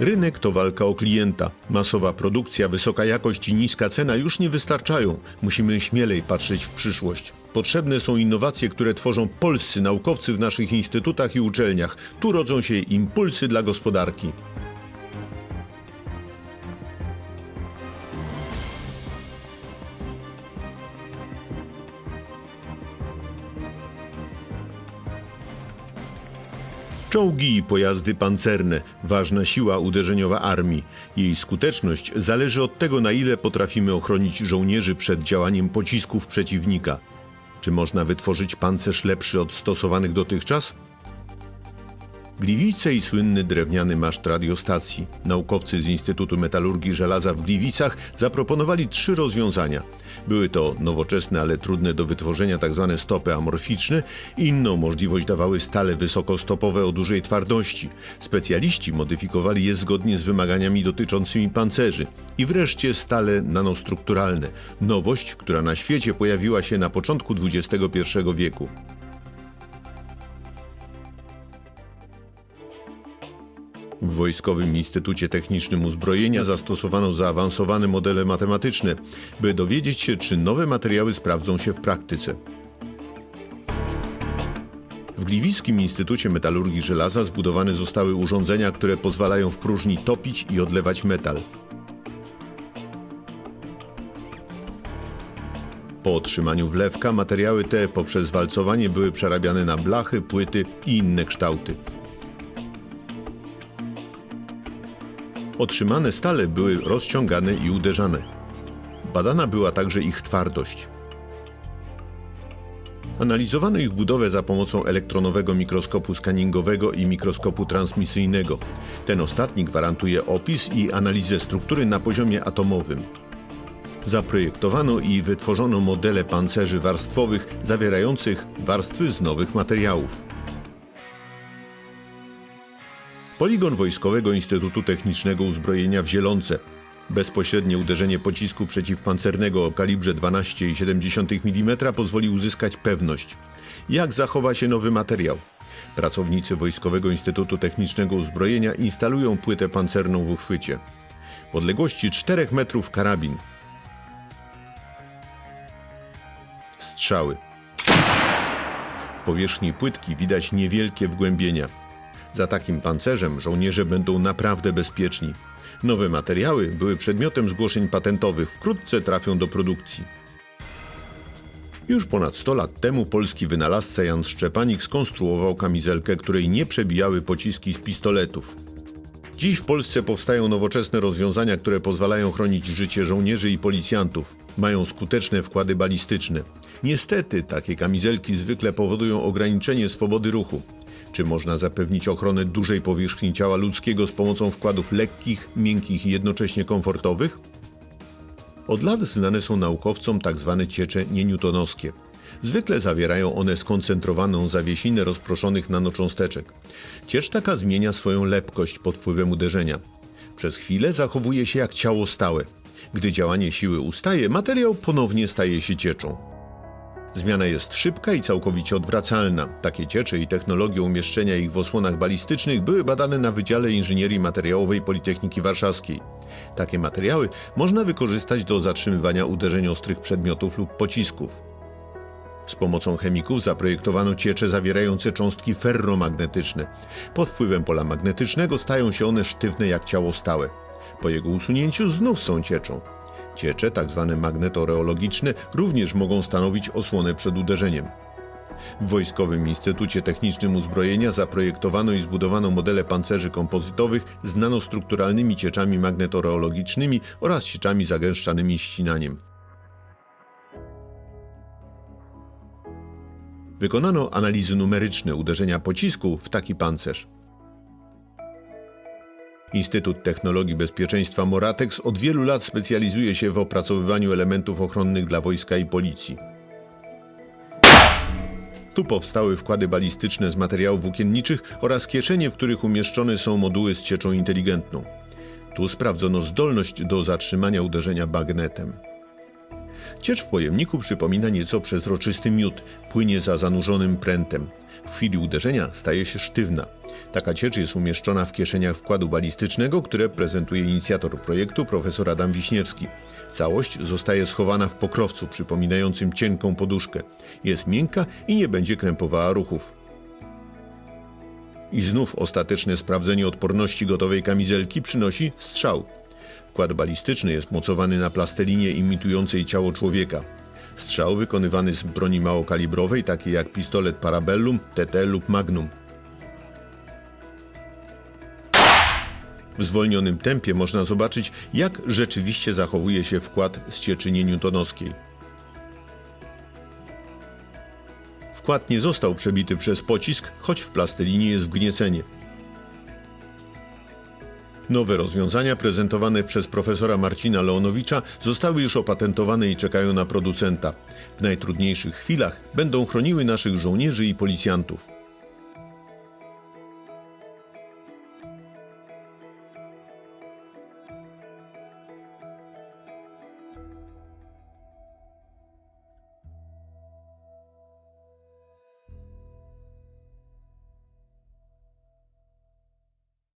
Rynek to walka o klienta. Masowa produkcja, wysoka jakość i niska cena już nie wystarczają. Musimy śmielej patrzeć w przyszłość. Potrzebne są innowacje, które tworzą polscy naukowcy w naszych instytutach i uczelniach. Tu rodzą się impulsy dla gospodarki. Czołgi i pojazdy pancerne ważna siła uderzeniowa armii. Jej skuteczność zależy od tego, na ile potrafimy ochronić żołnierzy przed działaniem pocisków przeciwnika. Czy można wytworzyć pancerz lepszy od stosowanych dotychczas? Gliwice i słynny drewniany maszt radiostacji. Naukowcy z Instytutu Metalurgii Żelaza w Gliwicach zaproponowali trzy rozwiązania. Były to nowoczesne, ale trudne do wytworzenia tzw. stopy amorficzne. Inną możliwość dawały stale wysokostopowe o dużej twardości. Specjaliści modyfikowali je zgodnie z wymaganiami dotyczącymi pancerzy. I wreszcie stale nanostrukturalne. Nowość, która na świecie pojawiła się na początku XXI wieku. W Wojskowym Instytucie Technicznym Uzbrojenia zastosowano zaawansowane modele matematyczne, by dowiedzieć się, czy nowe materiały sprawdzą się w praktyce. W Gliwickim Instytucie Metalurgii Żelaza zbudowane zostały urządzenia, które pozwalają w próżni topić i odlewać metal. Po otrzymaniu wlewka materiały te poprzez walcowanie były przerabiane na blachy, płyty i inne kształty. Otrzymane stale były rozciągane i uderzane. Badana była także ich twardość. Analizowano ich budowę za pomocą elektronowego mikroskopu skaningowego i mikroskopu transmisyjnego. Ten ostatni gwarantuje opis i analizę struktury na poziomie atomowym. Zaprojektowano i wytworzono modele pancerzy warstwowych zawierających warstwy z nowych materiałów. Poligon Wojskowego Instytutu Technicznego Uzbrojenia w Zielonce. Bezpośrednie uderzenie pocisku przeciwpancernego o kalibrze 12,7 mm pozwoli uzyskać pewność. Jak zachowa się nowy materiał? Pracownicy Wojskowego Instytutu Technicznego Uzbrojenia instalują płytę pancerną w uchwycie. W odległości 4 metrów karabin. Strzały. W powierzchni płytki widać niewielkie wgłębienia. Za takim pancerzem żołnierze będą naprawdę bezpieczni. Nowe materiały były przedmiotem zgłoszeń patentowych, wkrótce trafią do produkcji. Już ponad 100 lat temu polski wynalazca Jan Szczepanik skonstruował kamizelkę, której nie przebijały pociski z pistoletów. Dziś w Polsce powstają nowoczesne rozwiązania, które pozwalają chronić życie żołnierzy i policjantów. Mają skuteczne wkłady balistyczne. Niestety takie kamizelki zwykle powodują ograniczenie swobody ruchu. Czy można zapewnić ochronę dużej powierzchni ciała ludzkiego z pomocą wkładów lekkich, miękkich i jednocześnie komfortowych? Od lat znane są naukowcom tzw. ciecze nienewtonowskie. Zwykle zawierają one skoncentrowaną zawiesinę rozproszonych nanocząsteczek. Ciecz taka zmienia swoją lepkość pod wpływem uderzenia. Przez chwilę zachowuje się jak ciało stałe. Gdy działanie siły ustaje, materiał ponownie staje się cieczą. Zmiana jest szybka i całkowicie odwracalna. Takie ciecze i technologie umieszczenia ich w osłonach balistycznych były badane na Wydziale Inżynierii Materiałowej Politechniki Warszawskiej. Takie materiały można wykorzystać do zatrzymywania uderzeń ostrych przedmiotów lub pocisków. Z pomocą chemików zaprojektowano ciecze zawierające cząstki ferromagnetyczne. Pod wpływem pola magnetycznego stają się one sztywne jak ciało stałe. Po jego usunięciu znów są cieczą. Ciecze, tzw. magnetoreologiczne, również mogą stanowić osłonę przed uderzeniem. W Wojskowym Instytucie Technicznym Uzbrojenia zaprojektowano i zbudowano modele pancerzy kompozytowych z nanostrukturalnymi cieczami magnetoreologicznymi oraz sieczami zagęszczanymi ścinaniem. Wykonano analizy numeryczne uderzenia pocisku w taki pancerz. Instytut Technologii Bezpieczeństwa Moratex od wielu lat specjalizuje się w opracowywaniu elementów ochronnych dla wojska i policji. Tu powstały wkłady balistyczne z materiałów włókienniczych oraz kieszenie, w których umieszczone są moduły z cieczą inteligentną. Tu sprawdzono zdolność do zatrzymania uderzenia bagnetem. Ciecz w pojemniku przypomina nieco przezroczysty miód, płynie za zanurzonym prętem. W chwili uderzenia staje się sztywna. Taka ciecz jest umieszczona w kieszeniach wkładu balistycznego, które prezentuje inicjator projektu profesor Adam Wiśniewski. Całość zostaje schowana w pokrowcu przypominającym cienką poduszkę. Jest miękka i nie będzie krępowała ruchów. I znów ostateczne sprawdzenie odporności gotowej kamizelki przynosi strzał. Wkład balistyczny jest mocowany na plastelinie imitującej ciało człowieka. Strzał wykonywany z broni małokalibrowej, takiej jak pistolet Parabellum, TT lub Magnum. W zwolnionym tempie można zobaczyć, jak rzeczywiście zachowuje się wkład z cieczynie newtonowskiej. Wkład nie został przebity przez pocisk, choć w plastelinie jest wgniecenie. Nowe rozwiązania prezentowane przez profesora Marcina Leonowicza zostały już opatentowane i czekają na producenta. W najtrudniejszych chwilach będą chroniły naszych żołnierzy i policjantów.